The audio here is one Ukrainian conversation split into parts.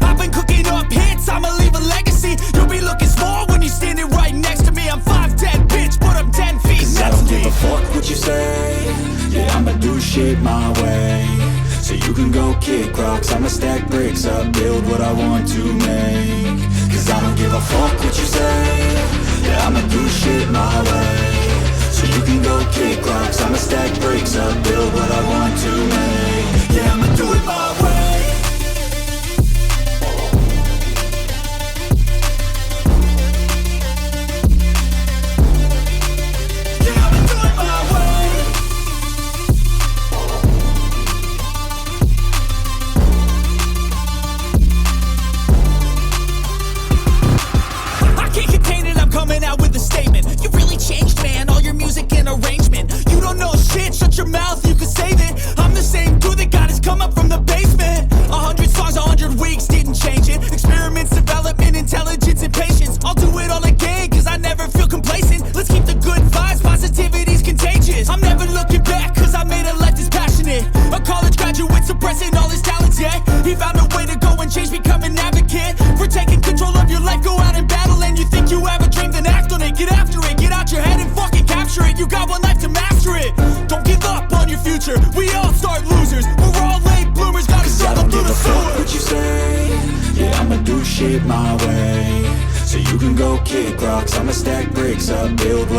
I've been cooking up hits, I'ma leave a legacy. You'll be looking small when you're standing right next to me. I'm 5'10, bitch, but I'm 10 feet Cause I don't give a fuck what you say. Yeah, I'ma do shit my way. So you can go kick rocks. I'ma stack bricks up, build what I want to make. Cause I don't give a fuck what you say. Yeah, I'ma do shit my way. So you can go kick rocks. I'ma stack bricks up, build what I want to make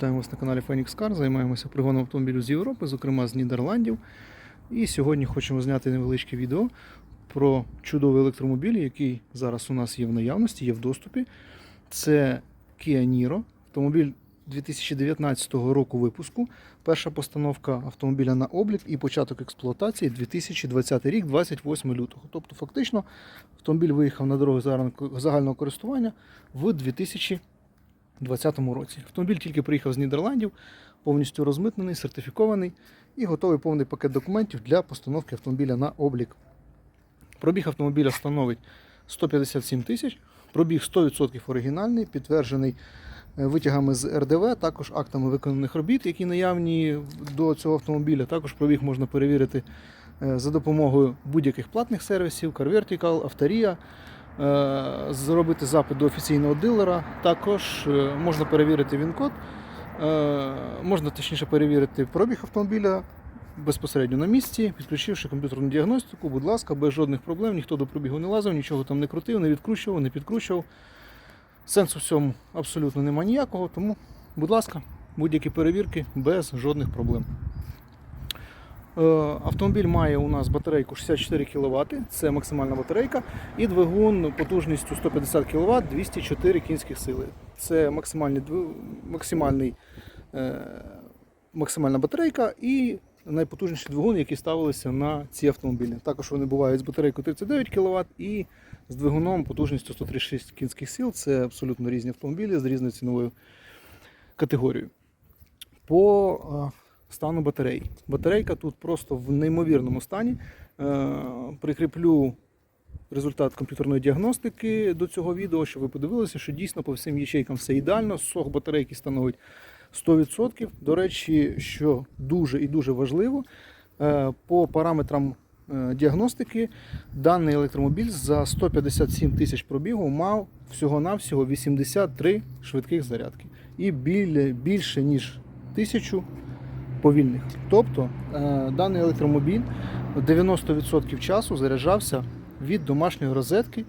вітаємо вас на каналі Phoenix Car. Займаємося пригоном автомобілю з Європи, зокрема з Нідерландів. І сьогодні хочемо зняти невеличке відео про чудовий електромобіль, який зараз у нас є в наявності, є в доступі. Це Kia Niro, автомобіль 2019 року випуску. Перша постановка автомобіля на облік і початок експлуатації 2020 рік, 28 лютого. Тобто, фактично, автомобіль виїхав на дороги загального- користування в 2000 2020 році. Автомобіль тільки приїхав з Нідерландів, повністю розмитнений, сертифікований і готовий повний пакет документів для постановки автомобіля на облік. Пробіг автомобіля становить 157 тисяч, пробіг 100% оригінальний, підтверджений е, витягами з РДВ, також актами виконаних робіт, які наявні до цього автомобіля. Також пробіг можна перевірити е, за допомогою будь-яких платних сервісів, CarVertical, Авторія. Е, зробити запит до офіційного дилера. Також е, можна перевірити він-код, е, можна точніше перевірити пробіг автомобіля безпосередньо на місці, підключивши комп'ютерну діагностику, будь ласка, без жодних проблем, ніхто до пробігу не лазив, нічого там не крутив, не відкручував, не підкручував. Сенсу в цьому абсолютно немає ніякого, тому, будь ласка, будь-які перевірки без жодних проблем. Е, Автомобіль має у нас батарейку 64 кВт, це максимальна батарейка, і двигун потужністю 150 кВт 204 кінських сили. Це максимальний, максимальний, е, максимальна батарейка і найпотужніший двигун, які ставилися на ці автомобілі. Також вони бувають з батарейкою 39 кВт і з двигуном потужністю 136 кінських сил. Це абсолютно різні автомобілі з різною ціновою категорією. По е, стану батареї. Батарейка тут просто в неймовірному стані. Е, Прикріплю результат комп'ютерної діагностики до цього відео, щоб ви подивилися, що дійсно по всім ячейкам все ідеально. Сох батарейки становить 100%. До речі, що дуже і дуже важливо, е, по параметрам е, діагностики даний електромобіль за 157 тисяч пробігу мав всього-навсього 83 швидких зарядки і більше ніж тисячу повільних. Тобто е, даний електромобіль 90% часу заряджався від домашньої розетки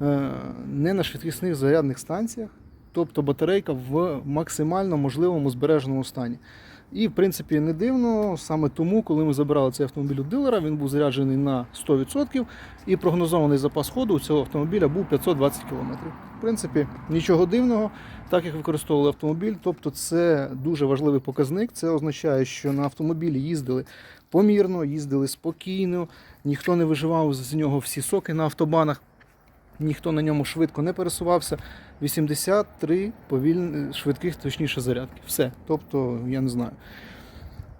е, не на швидкісних зарядних станціях, тобто батарейка в максимально можливому збереженому стані. І, в принципі, не дивно, саме тому, коли ми забирали цей автомобіль у дилера, він був заряджений на 100% і прогнозований запас ходу у цього автомобіля був 520 км. В принципі, нічого дивного, так як використовували автомобіль, тобто це дуже важливий показник. Це означає, що на автомобілі їздили помірно, їздили спокійно, ніхто не виживав з нього всі соки на автобанах. Ніхто на ньому швидко не пересувався. 83 повільні, швидких, точніше, зарядки. Все. Тобто, я не знаю.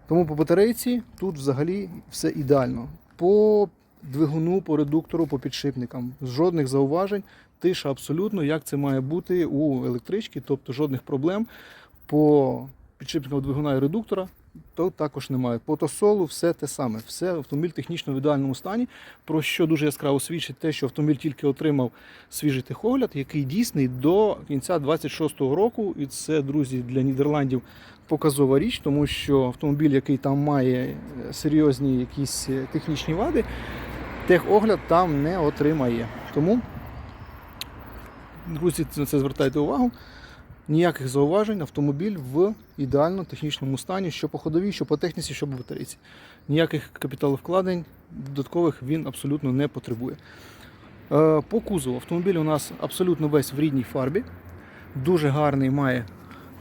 Тому по батарейці тут взагалі все ідеально. По двигуну, по редуктору, по підшипникам. Жодних зауважень, тиша абсолютно, як це має бути у електричці, тобто жодних проблем. По підшипникам двигуна і редуктора то також немає. По тосолу все те саме. Все автомобіль технічно в ідеальному стані. Про що дуже яскраво свідчить те, що автомобіль тільки отримав свіжий техогляд, який дійсний до кінця 26-го року. І це, друзі, для Нідерландів показова річ, тому що автомобіль, який там має е, серйозні якісь е, технічні вади, техогляд там не отримає. Тому, друзі, на це звертайте увагу. Ніяких зауважень, автомобіль в ідеально технічному стані, що по ходовій, що по техніці, що по батарейці. Ніяких капіталовкладень додаткових він абсолютно не потребує. Е, По кузову автомобіль у нас абсолютно весь в рідній фарбі. Дуже гарний має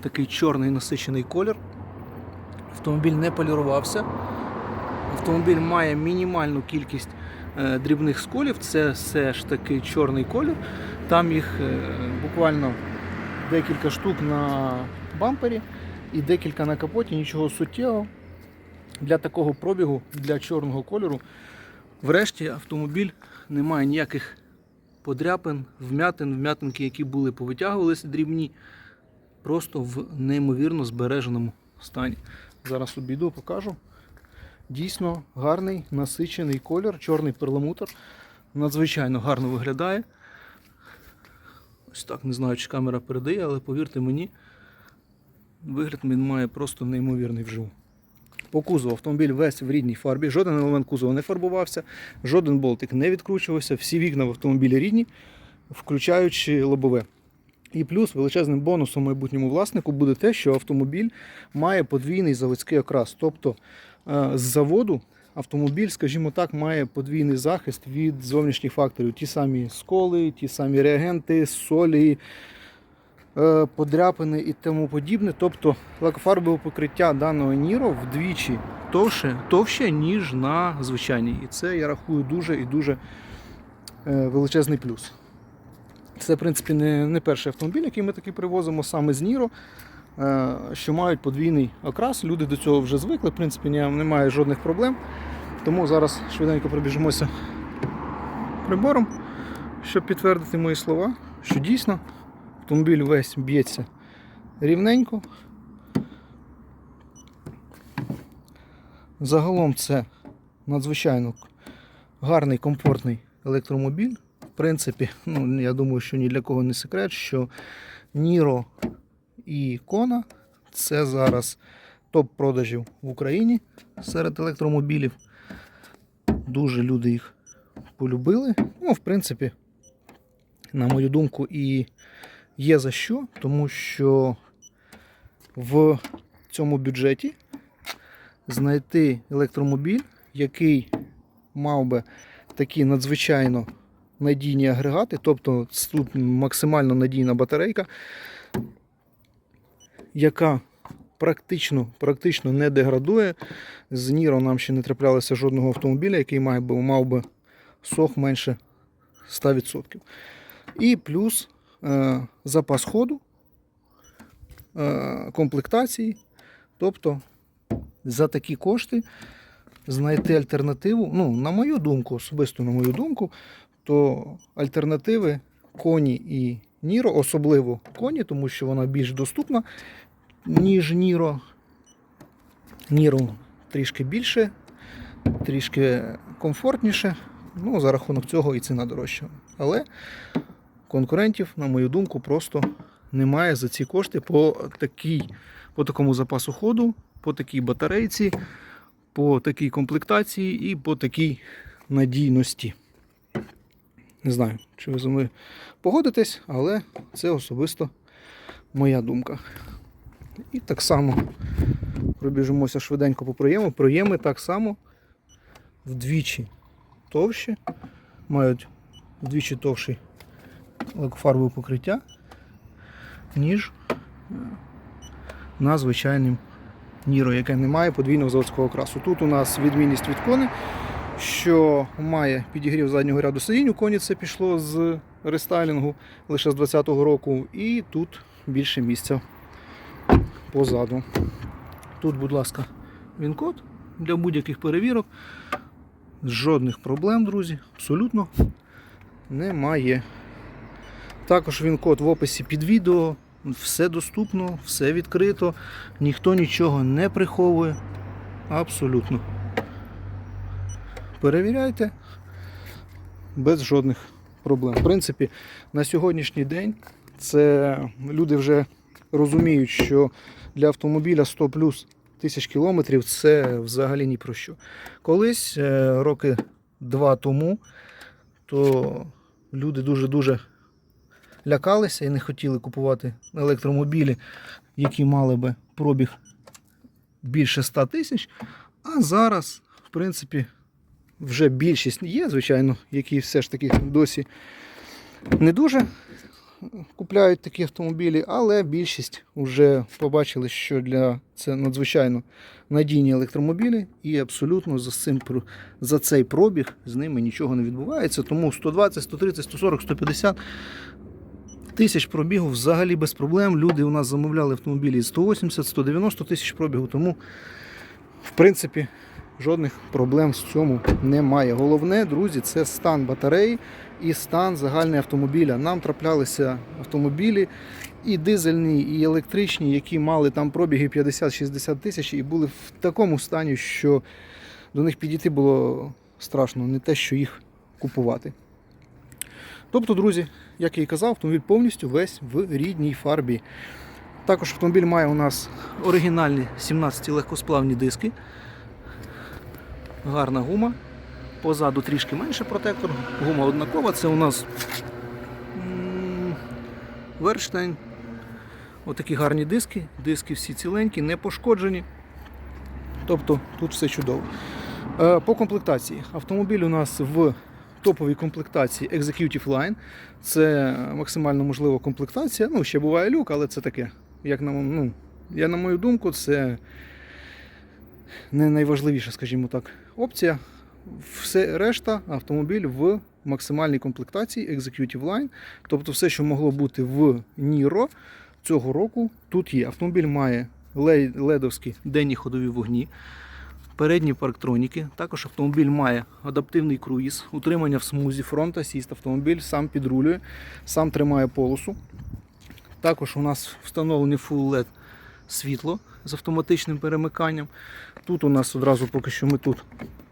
такий чорний насичений колір. Автомобіль не полірувався. Автомобіль має мінімальну кількість е, дрібних сколів. Це все ж таки чорний колір. Там їх е, буквально декілька штук на бампері і декілька на капоті, нічого суттєвого. Для такого пробігу, для чорного кольору. Врешті автомобіль не має ніяких подряпин, вмятин, вмятинки, які були, повитягувалися дрібні, просто в неймовірно збереженому стані. Зараз обійду, покажу. Дійсно гарний насичений колір, чорний перламутр. Надзвичайно гарно виглядає. Ось так, не знаю, чи камера передає, але повірте мені, вигляд він має просто неймовірний вживу. По кузову автомобіль весь в рідній фарбі, жоден елемент кузова не фарбувався, жоден болтик не відкручувався, всі вікна в автомобілі рідні, включаючи лобове. І плюс величезним бонусом майбутньому власнику буде те, що автомобіль має подвійний заводський окрас. Тобто е, з заводу автомобіль, скажімо так, має подвійний захист від зовнішніх факторів. Ті самі сколи, ті самі реагенти, солі, е, подряпини і тому подібне. Тобто лакофарбове покриття даного Ніро вдвічі товще, товще, ніж на звичайній. І це я рахую дуже і дуже е, величезний плюс. Це, в принципі, не, не перший автомобіль, який ми таки привозимо саме з Ніро, що мають подвійний окрас. Люди до цього вже звикли, в принципі, немає жодних проблем. Тому зараз швиденько пробіжимося прибором, щоб підтвердити мої слова, що дійсно автомобіль весь б'ється рівненько. Загалом це надзвичайно гарний, комфортний електромобіль. В принципі, ну, я думаю, що ні для кого не секрет, що Ніро і Кона це зараз топ продажів в Україні серед електромобілів. Дуже люди їх полюбили. Ну, в принципі, на мою думку, і є за що, тому що в цьому бюджеті знайти електромобіль, який мав би такі надзвичайно надійні агрегати, тобто тут максимально надійна батарейка, яка практично, практично не деградує. З Ніро нам ще не траплялося жодного автомобіля, який мав би, мав би сох менше 100%. І плюс е, запас ходу, е, комплектації. Тобто за такі кошти знайти альтернативу, ну, на мою думку, особисто на мою думку, то альтернативи коні і Ніро, особливо коні, тому що вона більш доступна, ніж Ніро. Ніро трішки більше трішки комфортніше. Ну, за рахунок цього і ціна дорожча. Але конкурентів, на мою думку, просто немає за ці кошти по, такій, по такому запасу ходу, по такій батарейці, по такій комплектації і по такій надійності. Не знаю, чи ви зі мною погодитесь, але це особисто моя думка. І так само пробіжимося швиденько по проєму. Проєми так само вдвічі товщі, мають вдвічі товщий лакофарбове покриття, ніж е, на звичайним Ніро, яке не має подвійного заводського окрасу. Тут у нас відмінність від кони, що має підігрів заднього ряду сидінь. У коні це пішло з рестайлінгу лише з 2020 року. І тут більше місця позаду. Тут, будь ласка, він-код для будь-яких перевірок. Жодних проблем, друзі, абсолютно немає. Також він код в описі під відео. Все доступно, все відкрито, ніхто нічого не приховує. Абсолютно. Перевіряйте без жодних проблем. В принципі, на сьогоднішній день це люди вже розуміють, що для автомобіля 100 плюс тисяч кілометрів це взагалі ні про що. Колись, е, роки два тому, то люди дуже-дуже лякалися і не хотіли купувати електромобілі, які мали би пробіг більше 100 тисяч. А зараз, в принципі, вже більшість є, звичайно, які все ж таки досі не дуже купляють такі автомобілі, але більшість вже побачили, що для це надзвичайно надійні електромобілі, і абсолютно за, цим, за цей пробіг з ними нічого не відбувається. Тому 120, 130, 140, 150 тисяч пробігу взагалі без проблем. Люди у нас замовляли автомобілі 180, 190 тисяч пробігу, тому в принципі жодних проблем з цьому немає. Головне, друзі, це стан батареї і стан загальний автомобіля. Нам траплялися автомобілі і дизельні, і електричні, які мали там пробіги 50-60 тисяч і були в такому стані, що до них підійти було страшно, не те, що їх купувати. Тобто, друзі, як я і казав, автомобіль повністю весь в рідній фарбі. Також автомобіль має у нас оригінальні 17 легкосплавні диски. Гарна гума. Позаду трішки менше протектор. Гума однакова. Це у нас Верштейн. Отакі гарні диски. Диски всі ціленькі, не пошкоджені. Тобто тут все чудово. Е, По комплектації. Автомобіль у нас в топовій комплектації Executive Line. Це максимально можлива комплектація. Ну, ще буває люк, але це таке. Як на, ну, я, на мою думку, це не найважливіша, скажімо так, опція. Все решта автомобіль в максимальній комплектації Executive Line. Тобто все, що могло бути в Niro цього року, тут є. Автомобіль має ледовські денні ходові вогні, передні парктроніки. Також автомобіль має адаптивний круїз, утримання в смузі, фронт асіст. Автомобіль сам підрулює, сам тримає полосу. Також у нас встановлені Full LED світло з автоматичним перемиканням. Тут у нас одразу поки що ми тут,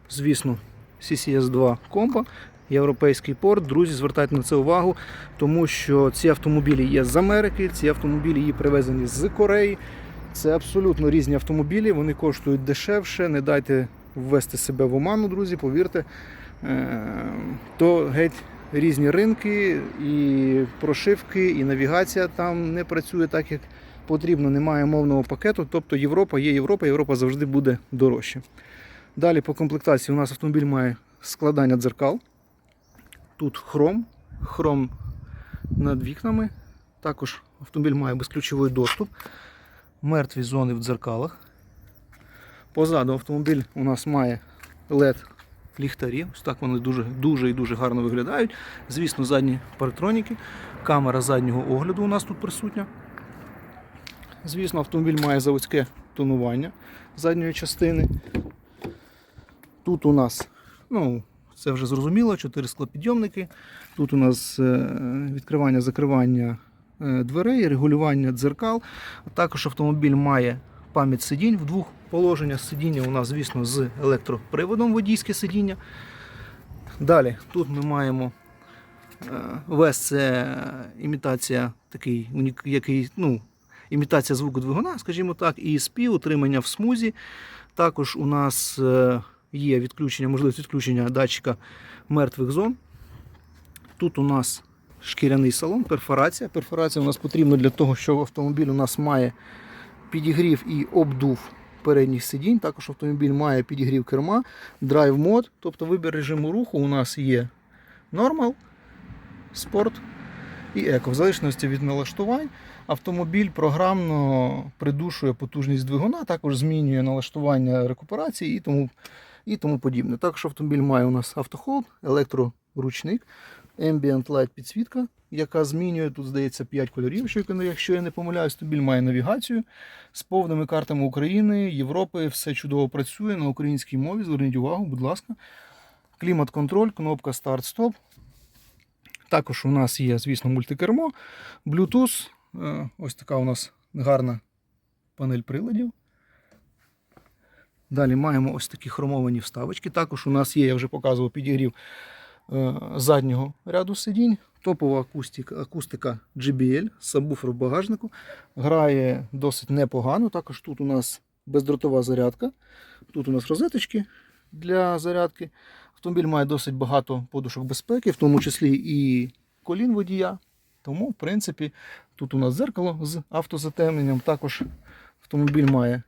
звісно, CCS2 комбо, європейський порт. Друзі, звертайте на це увагу, тому що ці автомобілі є з Америки, ці автомобілі є привезені з Кореї. Це абсолютно різні автомобілі, вони коштують дешевше. Не дайте ввести себе в оману, друзі, повірте. Е, То геть різні ринки, і прошивки, і навігація там не працює так, як потрібно, немає мовного пакету. Тобто Європа є Європа, Європа завжди буде дорожче. Далі по комплектації у нас автомобіль має складання дзеркал. Тут хром, хром над вікнами. Також автомобіль має безключовий доступ, мертві зони в дзеркалах. Позаду автомобіль у нас має LED ліхтарі. Ось так вони дуже, дуже і дуже гарно виглядають. Звісно, задні парктроніки, камера заднього огляду у нас тут присутня. Звісно, автомобіль має заводське тонування задньої частини. Тут у нас, ну, це вже зрозуміло, 4 склопідйомники. Тут у нас е, відкривання-закривання е, дверей, регулювання дзеркал. Також автомобіль має пам'ять сидінь в двох положеннях. Сидіння у нас, звісно, з електроприводом водійське сидіння. Далі тут ми маємо е, вес це імітація такий, який, ну, імітація звуку двигуна, скажімо так, ESP, утримання в смузі. Також у нас є відключення, можливість відключення датчика мертвих зон. Тут у нас шкіряний салон, перфорація. Перфорація у нас потрібна для того, що автомобіль у нас має підігрів і обдув передніх сидінь. Також автомобіль має підігрів керма, драйв мод, тобто вибір режиму руху у нас є нормал, спорт і еко. В залежності від налаштувань автомобіль програмно придушує потужність двигуна, також змінює налаштування рекуперації і тому, і тому подібне. Також автомобіль має у нас автохолд, електроручник, Ambient Light підсвітка, яка змінює, тут здається 5 кольорів, що, якщо я не помиляюсь, автомобіль має навігацію з повними картами України, Європи, все чудово працює на українській мові. Зверніть увагу, будь ласка. Клімат-контроль, кнопка старт-стоп. Також у нас є, звісно, мультикермо, Bluetooth. Е, Ось така у нас гарна панель приладів. Далі маємо ось такі хромовані вставочки. Також у нас є, я вже показував, підігрів е, заднього ряду сидінь. Топова акустика, акустика JBL, сабвуфер в багажнику. Грає досить непогано. Також тут у нас бездротова зарядка. Тут у нас розеточки для зарядки. Автомобіль має досить багато подушок безпеки, в тому числі і колін водія. Тому, в принципі, тут у нас зеркало з автозатемненням. Також автомобіль має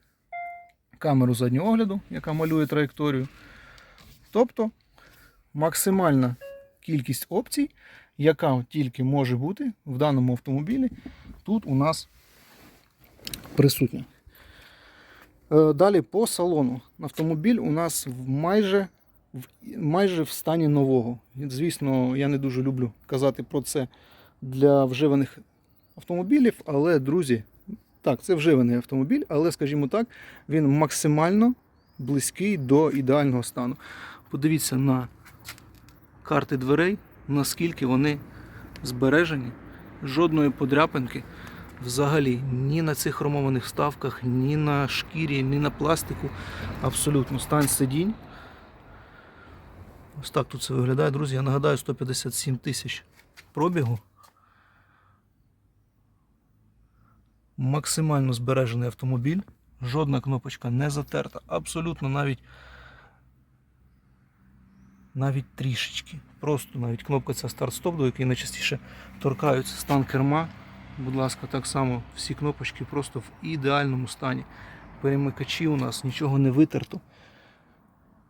камеру заднього огляду, яка малює траєкторію. Тобто максимальна кількість опцій, яка тільки може бути в даному автомобілі, тут у нас присутня. Е, Далі по салону. Автомобіль у нас майже, майже в стані нового. Звісно, я не дуже люблю казати про це для вживаних автомобілів, але, друзі, так, це вживаний автомобіль, але, скажімо так, він максимально близький до ідеального стану. Подивіться на карти дверей, наскільки вони збережені, жодної подряпинки. Взагалі ні на цих хромованих вставках, ні на шкірі, ні на пластику. Абсолютно стан сидінь. Ось так тут це виглядає, друзі. Я нагадаю, 157 тисяч пробігу. Максимально збережений автомобіль. Жодна кнопочка не затерта. Абсолютно навіть навіть трішечки. Просто навіть кнопка ця старт-стоп, до якої найчастіше торкаються стан керма. Будь ласка, так само всі кнопочки просто в ідеальному стані. Перемикачі у нас нічого не витерто.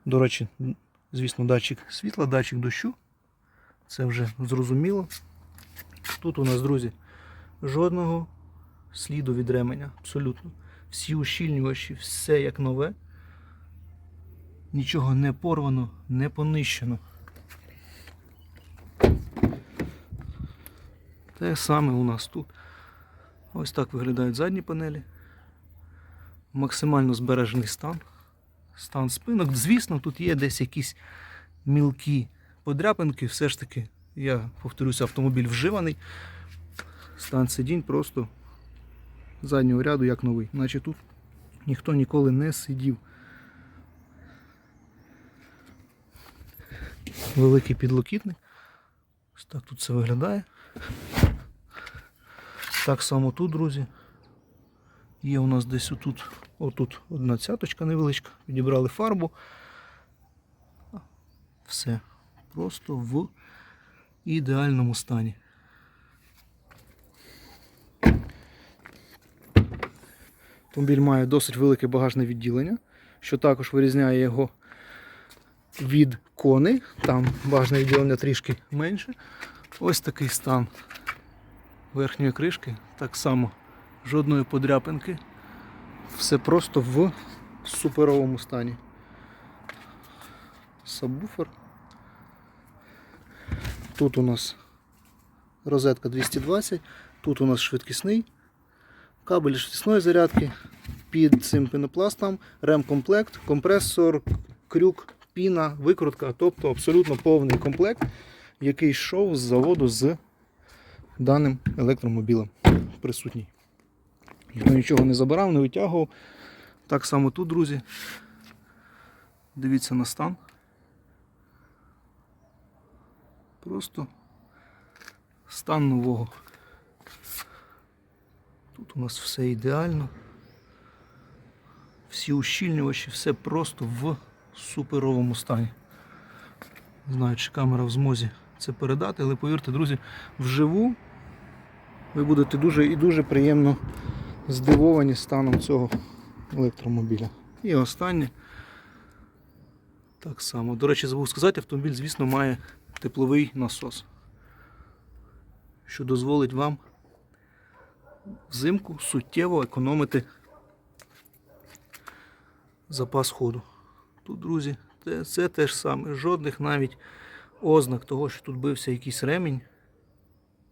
До речі, звісно, датчик світла, датчик дощу. Це вже зрозуміло. Тут у нас, друзі, жодного сліду від ременя. Абсолютно. Всі ущільнювачі, все як нове. Нічого не порвано, не понищено. Те саме у нас тут. Ось так виглядають задні панелі. Максимально збережений стан. Стан спинок. Звісно, тут є десь якісь мілкі подряпинки. Все ж таки, я повторюся, автомобіль вживаний. Стан сидінь просто заднього ряду як новий. Наче тут ніхто ніколи не сидів. Великий підлокітник. Ось так тут це виглядає. Так само тут, друзі. Є у нас десь отут, отут одна цяточка невеличка. Підібрали фарбу. Все. Просто в ідеальному стані. Автомобіль має досить велике багажне відділення, що також вирізняє його від коней. Там багажне відділення трішки менше. Ось такий стан верхньої кришки. Так само жодної подряпинки. Все просто в суперовому стані. Сабвуфер. Тут у нас розетка 220, тут у нас швидкісний кабель швидкісної зарядки. Під цим пінопластом ремкомплект, компресор, крюк, піна, викрутка, тобто абсолютно повний комплект, який йшов з заводу з даним електромобілем присутній. Ніхто нічого не забирав, не витягував. Так само тут, друзі. Дивіться на стан. Просто стан нового. Тут у нас все ідеально. Всі ущільнювачі, все просто в суперовому стані. Не знаю, чи камера в змозі це передати, але повірте, друзі, вживу ви будете дуже і дуже приємно здивовані станом цього електромобіля. І останнє. Так само. До речі, забув сказати, автомобіль, звісно, має тепловий насос, що дозволить вам взимку суттєво економити запас ходу. Тут, друзі, це, це те ж саме. Жодних навіть ознак того, що тут бився якийсь ремінь.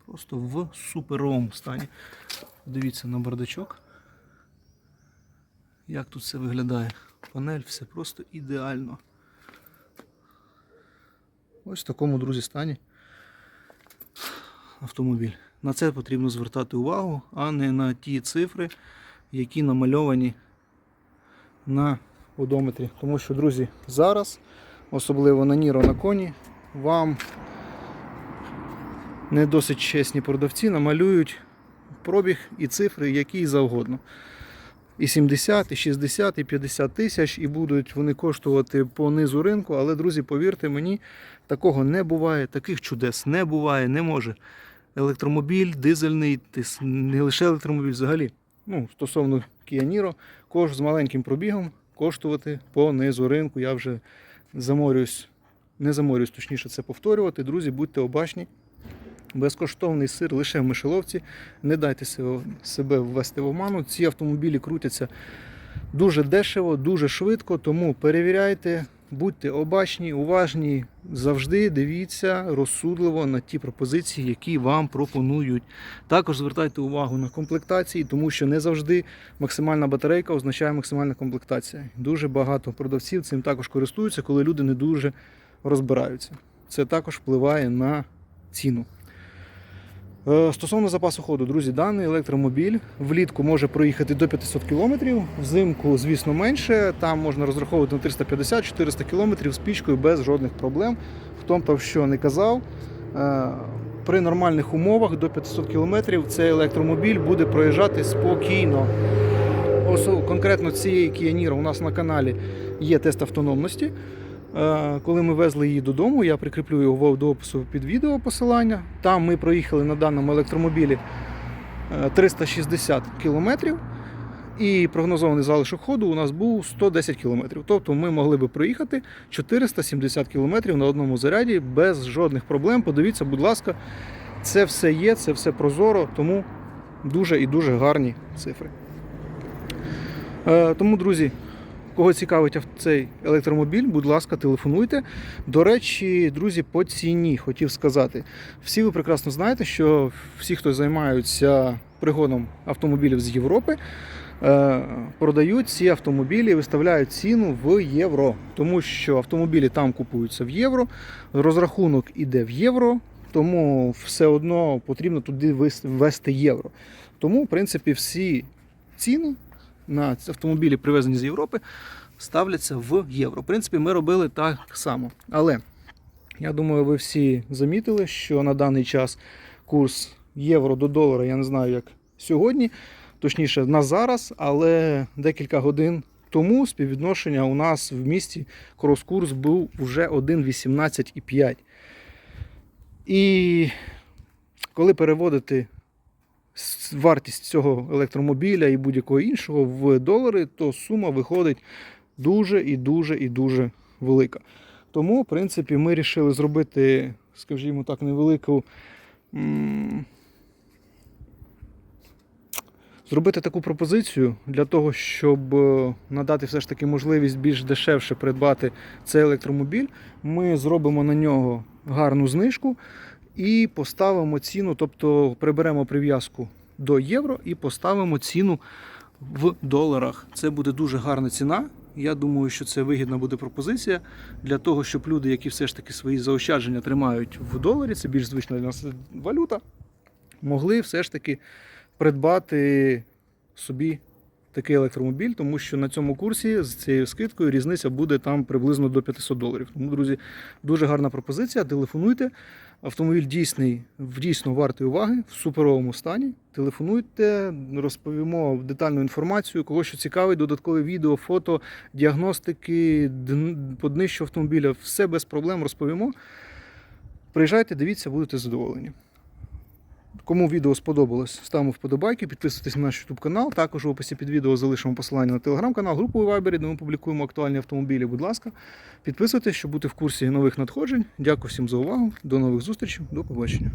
Просто в суперовому стані. Дивіться на бардачок. Як тут все виглядає. Панель, все просто ідеально. Ось в такому, друзі, стані автомобіль. На це потрібно звертати увагу, а не на ті цифри, які намальовані на одометрі. Тому що, друзі, зараз, особливо на Ніро на коні, вам не досить чесні продавці намалюють пробіг і цифри, які завгодно. І 70, і 60, і 50 тисяч, і будуть вони коштувати по низу ринку. Але, друзі, повірте мені, такого не буває, таких чудес не буває, не може. Електромобіль, дизельний, не лише електромобіль взагалі. Ну, стосовно Kia Niro, кож з маленьким пробігом коштувати по низу ринку. Я вже заморююсь, не заморююсь, точніше це повторювати. Друзі, будьте обачні. Безкоштовний сир лише в мишеловці. Не дайте себе ввести в оману. Ці автомобілі крутяться дуже дешево, дуже швидко, тому перевіряйте, будьте обачні, уважні, завжди дивіться розсудливо на ті пропозиції, які вам пропонують. Також звертайте увагу на комплектації, тому що не завжди максимальна батарейка означає максимальна комплектація. Дуже багато продавців цим також користуються, коли люди не дуже розбираються. Це також впливає на ціну. Е, Стосовно запасу ходу, друзі, даний електромобіль влітку може проїхати до 500 км, взимку, звісно, менше. Там можна розраховувати на 350-400 км з пічкою без жодних проблем. Хто там що не казав, е, при нормальних умовах до 500 км цей електромобіль буде проїжджати спокійно. Конкретно цієї Niro у нас на каналі є тест автономності. Е, Коли ми везли її додому, я прикріплю його до опису під відео посилання. Там ми проїхали на даному електромобілі е, 360 кілометрів. І прогнозований залишок ходу у нас був 110 км. Тобто ми могли би проїхати 470 км на одному заряді без жодних проблем. Подивіться, будь ласка, це все є, це все прозоро, тому дуже і дуже гарні цифри. Е, Тому, друзі, кого цікавить цей електромобіль, будь ласка, телефонуйте. До речі, друзі, по ціні хотів сказати. Всі ви прекрасно знаєте, що всі, хто займаються пригоном автомобілів з Європи, е, продають ці автомобілі, виставляють ціну в євро, тому що автомобілі там купуються в євро, розрахунок іде в євро, тому все одно потрібно туди ввести євро. Тому, в принципі, всі ціни на автомобілі, привезені з Європи, ставляться в євро. В принципі, ми робили так само. Але я думаю, ви всі замітили, що на даний час курс євро до долара, я не знаю, як сьогодні, точніше, на зараз, але декілька годин тому співвідношення у нас в місті крос-курс був вже 1,18,5. І коли переводити вартість цього електромобіля і будь-якого іншого в долари, то сума виходить дуже і дуже і дуже велика. Тому, в принципі, ми вирішили зробити, скажімо так, невелику. Зробити таку пропозицію для того, щоб е, надати все ж таки можливість більш дешевше придбати цей електромобіль. Ми зробимо на нього гарну знижку і поставимо ціну, тобто приберемо прив'язку до євро і поставимо ціну в доларах. Це буде дуже гарна ціна. Я думаю, що це вигідна буде пропозиція для того, щоб люди, які все ж таки свої заощадження тримають в доларі, це більш звична для нас валюта, могли все ж таки придбати собі такий електромобіль, тому що на цьому курсі з цією скидкою різниця буде там приблизно до 500 доларів. Тому, друзі, дуже гарна пропозиція. Телефонуйте. Автомобіль дійсний, в дійсно вартий уваги, в суперовому стані. Телефонуйте, розповімо детальну інформацію, кого що цікавить, додаткове відео, фото, діагностики, по днищу автомобіля, все без проблем розповімо. Приїжджайте, дивіться, будете задоволені. Кому відео сподобалось, ставимо вподобайки, підписуйтесь на наш YouTube канал. Також в описі під відео залишимо посилання на телеграм-канал, групу Viber, де ми публікуємо актуальні автомобілі. Будь ласка, підписуйтесь, щоб бути в курсі нових надходжень. Дякую всім за увагу. До нових зустрічей, до побачення.